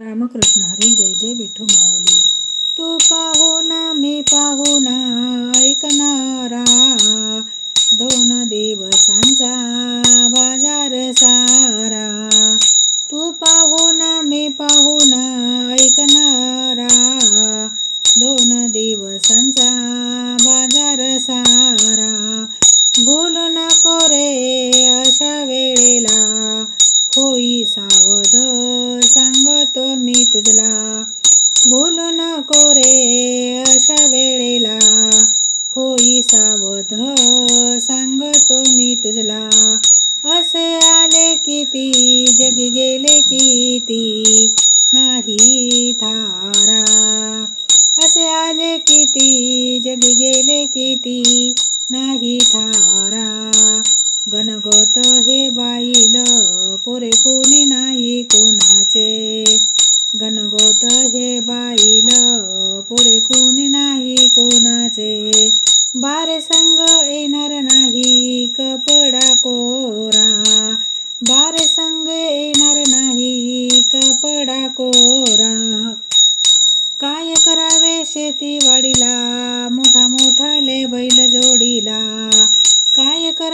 रामकृष्ण हरी जय जय विठू माऊली. तू ना मी पाहुणा ऐकणारा. दोन दिवसांचा बाजार सारा. तू पाहुणा मी पाहुणा ऐकणारा. दोन दिवसांचा बाजार सारा. बोलू नको रे अशा सांगतो मी तुझला. बोलू नको रे अशा वेळेला. होई सावध सांगतो मी तुझला. असे आले किती जगी गेले किती? नाही थारा. असे आले किती जगी गेले किती? नाही थारा. गणगोत हे बाई पोरे कोणी नाही कोणाचे. गणगोत हे बाईल पोरे कोणी नाही कोणाचे. बारे संग येणार नाही कपडा कोरा. बारे संग येणार नाही कपडा कोरा. काय करावे शेतीवाडीला मोठा मोठाले बैल जोडीला.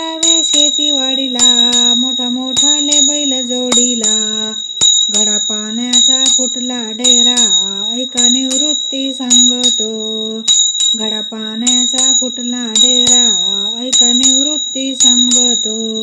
लावे शेती वाढीला मोठा ले बैल जोडीला. घडा पाण्याचा फुटला डेरा ऐका निवृत्ती सांगतो. घडा पाण्याचा फुटला डेरा ऐका निवृत्ती सांगतो.